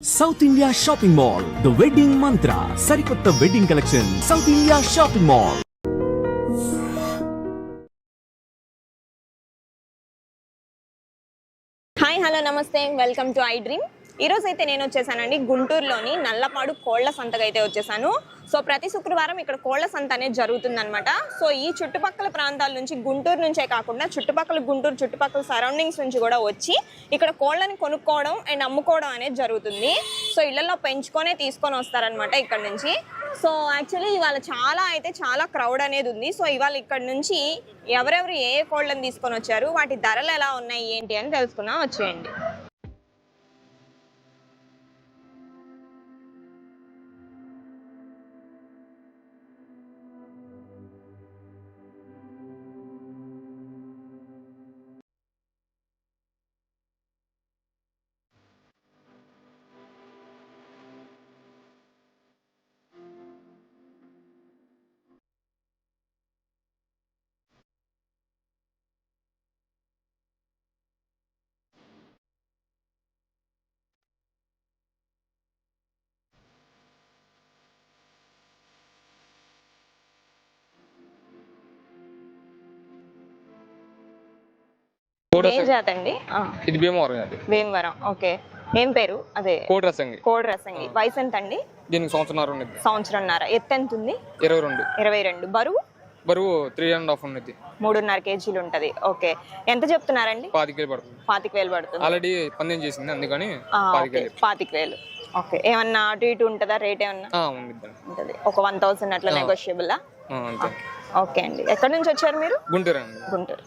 South India Shopping Mall, The Wedding Mantra, Sarikutta Wedding Collection, South India Shopping Mall. Hi, hello, namaste, welcome to iDream. ఈరోజు అయితే నేను వచ్చేసానండి గుంటూరులోని నల్లపాడు కోళ్ళ సంతకు అయితే వచ్చేసాను. సో ప్రతి శుక్రవారం ఇక్కడ కోళ్ళ సంత అనేది జరుగుతుందనమాట సో ఈ చుట్టుపక్కల ప్రాంతాల నుంచి గుంటూరు నుంచే కాకుండా చుట్టుపక్కల గుంటూరు చుట్టుపక్కల సరౌండింగ్స్ నుంచి కూడా వచ్చి ఇక్కడ కోళ్ళని కొనుక్కోవడం అండ్ అమ్ముకోవడం అనేది జరుగుతుంది. సో ఇళ్ళలో పెంచుకొనే తీసుకొని వస్తారనమాట ఇక్కడ నుంచి. సో యాక్చువల్లీ ఇవాళ చాలా అయితే చాలా క్రౌడ్ అనేది ఉంది. సో ఇవాళ ఇక్కడ నుంచి ఎవరెవరు ఏ ఏ కోళ్ళని తీసుకొని వచ్చారు వాటి ధరలు ఎలా ఉన్నాయి ఏంటి అని తెలుసుకున్నా వచ్చేయండి. ఏం జాత అండి ఆ, ఇది భీమవరం అది భీమవరం ఓకే. ఏం పేరు? అదే. కోట రసంగి కోడి రసంగి వయసు ఎంత అండి దీనికి సంవత్సరం ఉన్నది సంవత్సరంన్నర. ఎత్తు ఎంత ఉంది ఇరవై రెండు. ఇరవై రెండు. బరువు? బరువు త్రీ అండ్ హాఫ్ ఉన్నది మూడున్నర కేజీలు ఉంటది. ఓకే. ఎంత చెప్తున్నారండి? పాతిక వేలు పడుతుంది. పాతిక వేలు పడుతుంది. ఆల్రెడీ పందెం చేసింది అందుకని పాతిక వేలు పాతిక వేలు. ఓకే. ఏమన్నా అటు ఇటు ఉంటుందా? రేట్ ఏమన్నా? ఉంటది. ఒక వన్ థౌసండ్ అట్లా నెగోషియబుల్ ఓకే అండి. ఎక్కడి నుంచి వచ్చారు మీరు? గుంటూరు అండి గుంటూరు.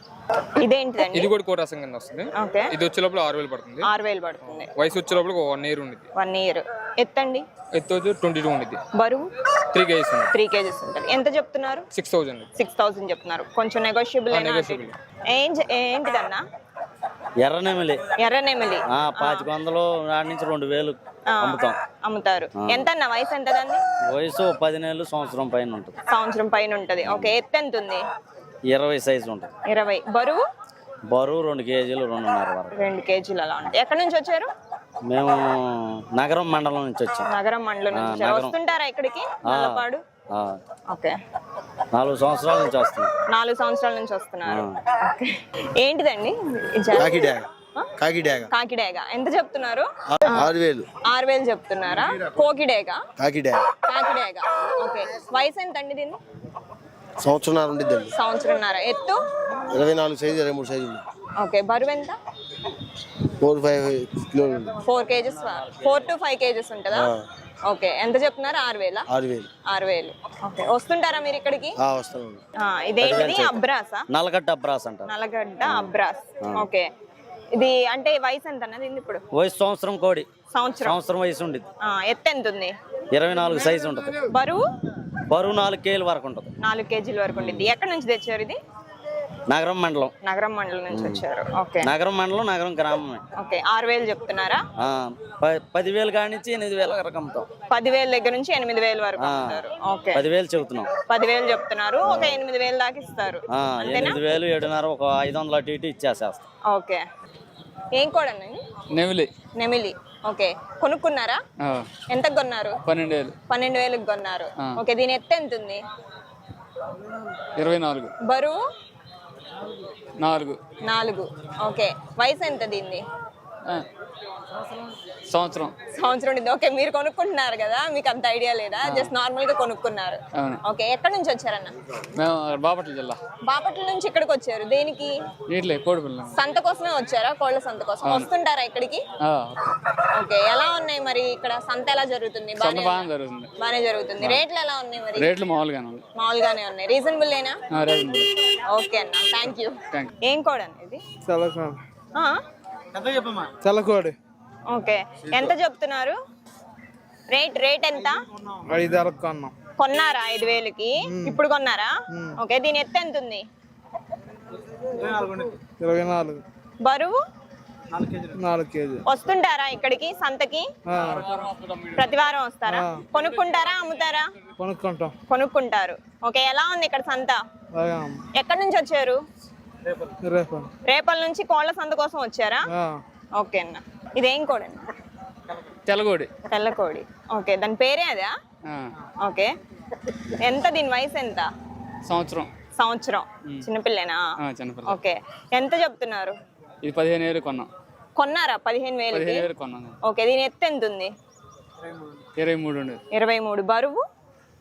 ఇదేంటిదండి? ఇది కూడా కోట రసం కింద వస్తుంది. ఓకే. ఇది వచ్చే లోపల ఆరు వేలు పడుతుంది. ఆరు వేలు పడుతుంది. వయసు వచ్చే లోపల వన్ ఇయర్ ఉండిద్ది. One year. ఎత్తండి? ఎత్తు వచ్చి ట్వంటీ టూ ఉండిద్ది. బరువు? త్రీ కేజీస్ ఉంది త్రీ కేజీస్ ఉంటుంది. ఎంత చెప్తున్నారు? సిక్స్ థౌజండ్ సిక్స్ థౌసండ్ చెప్తున్నారు. కొంచెం నెగోషియబుల్. ఏం చే- ఏంటిదన్నా? ఎర్రనెమిలి. ఎర్రనెమిలి ఆ పాతిక వందలు నాటి నుంచి రెండు వేలు అమ్ముతాం. అమ్ముతారు. ఎంత అన్న వయసు ఎంత దాన్ని వయసు పది నెలలు సంవత్సరం పైన ఉంటుంది. సంవత్సరం పైన ఉంటది. ఓకే ఎత్తు ఎంత ఉంది ఇరవై సైజు ఉంటుంది ఇరవై. బరువు? బరువు రెండు కేజీలు రెండున్నర వరకు. రెండు కేజీలు అలా ఉంటాయి. ఎక్కడి నుంచి వచ్చారు? మేము నగరం మండలం నుంచి వచ్చాం. నగరం మండలం నుంచి నగరం. వస్తుంటారా ఇక్కడికి? నల్లపాడు? ఆ, ఓకే. నాలుగు సంవత్సరాల నుంచి వస్తున్నాం. నాలుగు సంవత్సరాల నుంచి వస్తున్నారు. ఓకే. ఏంటిదండి? ఈ జా- కాకిడాగ కాకిడాగ కాకిడేగ ఎంత చెప్తున్నారు? ఆరు వేలు. ఆరు వేలు చెప్తున్నారా? కోకిడేగ కాకిడాగ కాకిడేగ ఓకే. వయసు ఎంత అండి దీన్ని? సంవత్సరం ఉండిద్దండి సంవత్సరంన్నర. ఎత్తు? ఇరవై నాలుగు సైజు ఇరవై మూడు సైజులు ఓకే బరువు ఎంత? ఫోర్ ఫైవ్ కిలోలు. Four kgs four to five kgs ఉంటుందా? ఓకే ఎంత చెప్తున్నారు? ఆరు వేల? ఆరు వేలు. ఆరు వేలు. ఓకే వస్తుంటారా మీరు ఇక్కడికి? ఆ, వస్తాను ఆ, ఇదేంటిది అబ్రాసా? నల్లగడ్డ అబ్రాస్ అంటారు. నల్లగడ్డ అబ్రాస్. ఓకే. ఇది అంటే వయసు ఎంత అన్నది ఇది ఇప్పుడు? వయసు సంవత్సరం కోడి. సంవత్సరం. సంవత్సరం వయసు ఉండిద్ది. ఆ, ఎత్తు ఎంత ఉంది ఇరవై నాలుగు సైజు ఉంటుంది. బరువు? బరువు నాలుగు కేజీల వరకు ఉంటుంది. నాలుగు కేజీల వరకు ఉండిద్ది. ఎక్కడి నుంచి తెచ్చారు ఇది? నగరం మండలం. నగరం మండలం నుంచి వచ్చారు. ఓకే. నగరం మండలం నగరం గ్రామమే. ఓకే. ఆరు వేలు చెప్తున్నారా? పదివేలు కాడి నుంచి ఎనిమిది వేల వరకు అమ్ముతాం. పదివేల దగ్గర నుంచి ఎనిమిది వేల వరకు ఓకే. పదివేలు చెబుతున్నాం. పదివేలు చెప్తున్నారు. ఒక ఎనిమిది వేలు దాకా ఇస్తారు. ఎనిమిది వేలు ఏడున్నర ఒక ఐదు వందల అటు ఇటు ఇచ్చేసేస్తాం. ఓకే. ఏం కోడండి నెవిలి నెమిలి. ఓకే. కొనుక్కున్నారా? ఎంత కొన్నారు? పన్నెండు వేలు. పన్నెండు వేలకు కొన్నారు. ఓకే దీని ఎత్తు ఎంత ఉంది ఇరవై నాలుగు. బరువు? నాలుగు. నాలుగు. ఓకే. వయసు ఎంత దీన్ని? సంవత్సరం. సంవత్సరం ఉండింది. ఓకే మీరు కొనుక్కుంటున్నారు కదా మీకు అంత ఐడియా లేదా? జస్ట్ నార్మల్గా కొనుక్కున్నారు. ఓకే ఎక్కడి నుంచి వచ్చారన్న? మేము బాపట్ల జిల్లా. బాపట్ల నుంచి ఇక్కడికి వచ్చారు. దేనికి? నీటిలే కోడి పిల్ల సంత కోసమే వచ్చారా? కోళ్ళ సంత కోసం. వస్తుంటారా ఇక్కడికి? ఓకే ఎలా ఉన్నాయి మరి ఇక్కడ? సంత ఎలా జరుగుతుంది? బానే బాగా జరుగుతుంది. బానే జరుగుతుంది. రేట్లు ఎలా ఉన్నాయి మరి? రేట్లు మామూలుగానే ఉంది మామూలుగానే ఉన్నాయి. రీజనబుల్ ఏనా? ఓకే అన్న. థ్యాంక్ యూ ఏం కోడ్ అన్న ఇది చల్లకోడి. ఓకే. ఎంత చెప్తున్నారు? రేట్ రేట్ ఎంత? ఐదు అరకు కొన్నాం. కొన్నారా ఐదు వేలకి ఇప్పుడు కొన్నారా? ఓకే దీని ఎత్తు ఎంత ఉంది? ఇరవై నాలుగు బరువు? వస్తుంటారా ఇక్కడికి సంతకి? ప్రతి వారం వస్తారా? కొనుక్కుంటారా అమ్ముతారా? కొనుక్కుంటాం. కొనుక్కుంటారు. ఓకే ఎలా ఉంది ఇక్కడ సంత? ఎక్కడి నుంచి వచ్చారు? రేపు రేపల నుంచి కోళ్ళ సంత కోసం వచ్చారా? ఆ. ఓకే అన్న. ఇదేం కోడ్ అన్న? తెల్లగోడి తెల్లకోడి. ఓకే దాని పేరే అదా? ఆ, ఓకే. ఎంత దీని వయసు ఎంత? సంవత్సరం. సంవత్సరం. చిన్నపిల్లేనా ఓకే. ఎంత చెప్తున్నారు? ఇది పదిహేను వేలు కొన్నాం. కొన్నారా పదిహేను వేలు కొన్నాను ఓకే దీని ఎత్తు ఎంత ఉంది? ఇరవై మూడు ఇరవై మూడు. బరువు?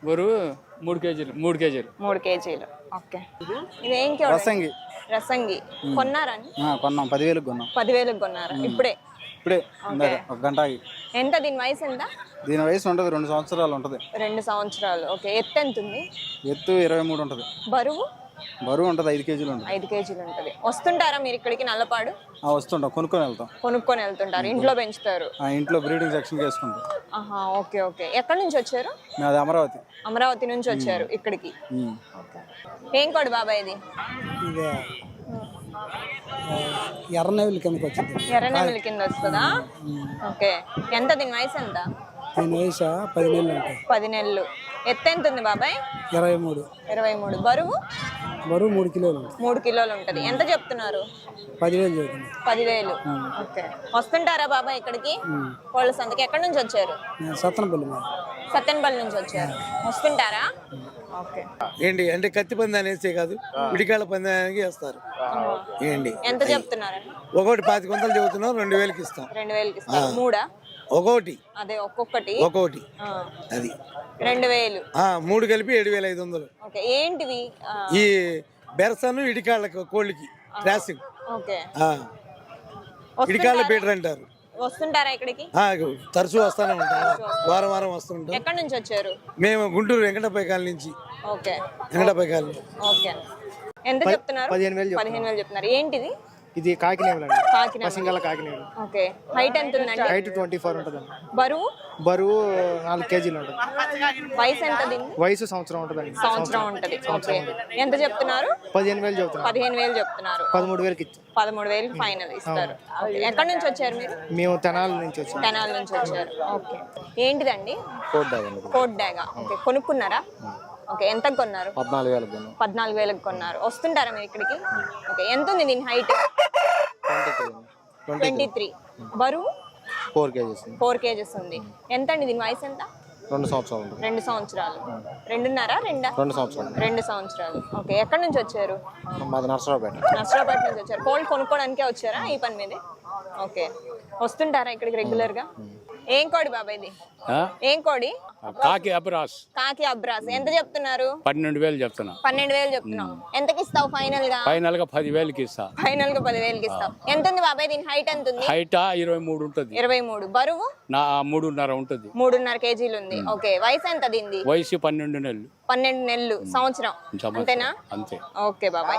బరువు మూడు కేజీలు మూడు కేజీలు. మూడు కేజీలు. ఓకే. ఇది? రసంగి రసంగి. కొన్నారా అండి? ఆ, కొన్నాం. పదివేలకు కొన్నాం. పదివేలకు కొన్నారా. ఇప్పుడే? ఇప్పుడే ఒక గంట ఎంత? దీని వయసు ఎంత? దీని వయసు ఉంటుంది. రెండు సంవత్సరాలు ఉంటుంది. రెండు సంవత్సరాలు. ఓకే. ఎత్తు ఎంత ఉంది ఎత్తు ఇరవై మూడు ఉంటుంది. బరువు? బరువు ఉంటుంది ఐదు కేజీలు ఉంటుంది. ఐదు కేజీలు ఉంటుంది. వస్తుంటారా మీరు ఇక్కడికి నల్లపాడు? ఆ, వస్తుంటాం కొనుక్కొని వెళ్తాం. కొనుక్కొని వెళ్తుంటారు ఇంట్లో పెంచుతారు. ఆ ఇంట్లో బ్రీడింగ్ సెక్షన్కి వేసుకుంటాం ఆహా ఓకే ఓకే. ఎక్కడి నుంచి వచ్చారు? మాది అమరావతి. అమరావతి నుంచి వచ్చారు ఇక్కడికి. ఉమ్. ఏం కోడి బాబాయ్ ఇది? ఇది ఎర్రనవిలి కిందకి వచ్చింది. ఎర్రనెమిలి కింద వస్తుందా? ఓకే. ఎంత దీని వయసు ఎంత? దీని వయసు? పది నెలలు ఉంటాయి పది నెలలు. ఎత్తు ఎంత ఉంది బాబాయ్? ఇరవై మూడు. ఇరవై మూడు. బరువు? బరువు మూడు కిలోలు. మూడు కిలోలు ఉంటది. ఎంత చెప్తున్నారు? పదివేలు పదివేలు. ఓకే. వస్తుంటారా బాబాయ్ ఇక్కడికి? కోళ్ళ సంతకి ఎక్కడి నుంచి వచ్చారు? సత్తనపల్లి సత్యనపల్లి నుంచి వచ్చారు. వస్తుంటారా? ఓకే. ఏంటి అంటే కత్తి పందాన్ని వేస్తే కాదు విడికాళ్ళ పందానికి వేస్తారు. ఏంటి? ఎంత చెప్తున్నారండి ఒకటి పాతిక వందలు చెబుతున్నాం రెండు వేలకి ఇస్తాం. రెండు వేలకి ఇస్తారు మూడా? ఒక్కొక్కటి. అదే ఒక్కొక్కటి. అది. రెండు వేలు. మూడు కలిపి ఏడు వేల ఐదు వందలు. ఏంటివి ఈ బెరసను ఇడికాళ్ళ కోళ్ళకి క్రాసింగ్. ఓకే. ఇడికాళ్ళ? పీటర్ అంటారు. వస్తుంటారా ఇక్కడికి? తరచూ వస్తానే ఉంటాం వారం వారం వస్తుంటాం ఎక్కడి నుంచి వచ్చారు? మేము గుంటూరు వెంకటపై కాలనీ నుంచి. ఓకే. వెంకటపై కాలనీ. ఓకే. ఎంత చెప్తున్నారు? పదిహేను వేలు పదిహేను వేలు చెప్తున్నారు. ఏంటిది? ఇది కాకినేవులు అండి కాకినాడ. పసింగల కాకినేవులు ఓకే. హైట్ ఎంత ఉందండి? హైట్ ట్వంటీ ఫోర్ ఉంటుందండి. బరువు? బరువు నాలుగు కేజీలు ఉంటుంది. వయసు ఎంత వయసు సంవత్సరం ఉంటుందండి. సంవత్సరం ఉంటది. ఓకే. ఎంత చెప్తున్నారు? పదిహేను వేలు చెబుతున్నాం పదిహేను వేలు చెప్తున్నారు. పదమూడు వేలకి పదమూడు వేలు ఫైనల్ ఇస్తారు. ఎక్కడి నుంచి వచ్చారు మీరు? మేము తెనాల నుంచి వచ్చాం. తెనాల నుంచి వచ్చారు. ఓకే. ఏంటిదండి? కోట్ డాగా ఓకే. కొనుక్కున్నారా? ఓకే. ఎంత కొన్నారు? పద్నాలుగు వేలకు కొన్నాం. పద్నాలుగు వేలకు కొన్నారు. వస్తుంటారా మీరు ఇక్కడికి? ఓకే. ఎంత ఉంది దీని హైట్? ట్వంటీ త్రీ బరువు? ఫోర్ కేజీస్ ఫోర్ కేజెస్ ఉంది. ఎంత అండి దీని వయసు ఎంత? రెండు సంవత్సరాలు రెండు సంవత్సరాలు. రెండున్నారా? రెండా? రెండు సంవత్సరాలు రెండు సంవత్సరాలు. ఓకే ఎక్కడి నుంచి వచ్చారు? మాది నర్సరావుపేట. నర్సరావుపేట నుంచి వచ్చారు. కోల్డ్ కొనుక్కోవడానికే వచ్చారా ఈ పని మీద? ఓకే. వస్తుంటారా ఇక్కడికి రెగ్యులర్గా? ఏం కోడి బాబాయ్ ఇది? ఏం కోడి? కాకి అబ్రాస్. కాకి అబ్రాస్. ఎంత చెప్తున్నారు? పన్నెండు వేలు చెప్తున్నా. పన్నెండు వేలు చెప్తున్నావు ఎంతకి ఇస్తావు ఫైనల్గా ఫైనల్గా పది వేలకి ఇస్తా. ఫైనల్గా పదివేలకి ఇస్తావు ఎంత ఉంది బాబాయ్ దీని హైట్ ఎంత ఉంది హైట్? ఇరవై మూడు ఉంటుంది. ఇరవై మూడు. బరువు? నా మూడున్నర ఉంటుంది. మూడున్నర కేజీలు ఉంది. ఓకే. వయసు ఎంత దీనిది వయసు పన్నెండు నెలలు. పన్నెండు నెలలు. సంవత్సరం. సంవత్సరం. అంతేనా? అంతే. ఓకే బాబాయ్.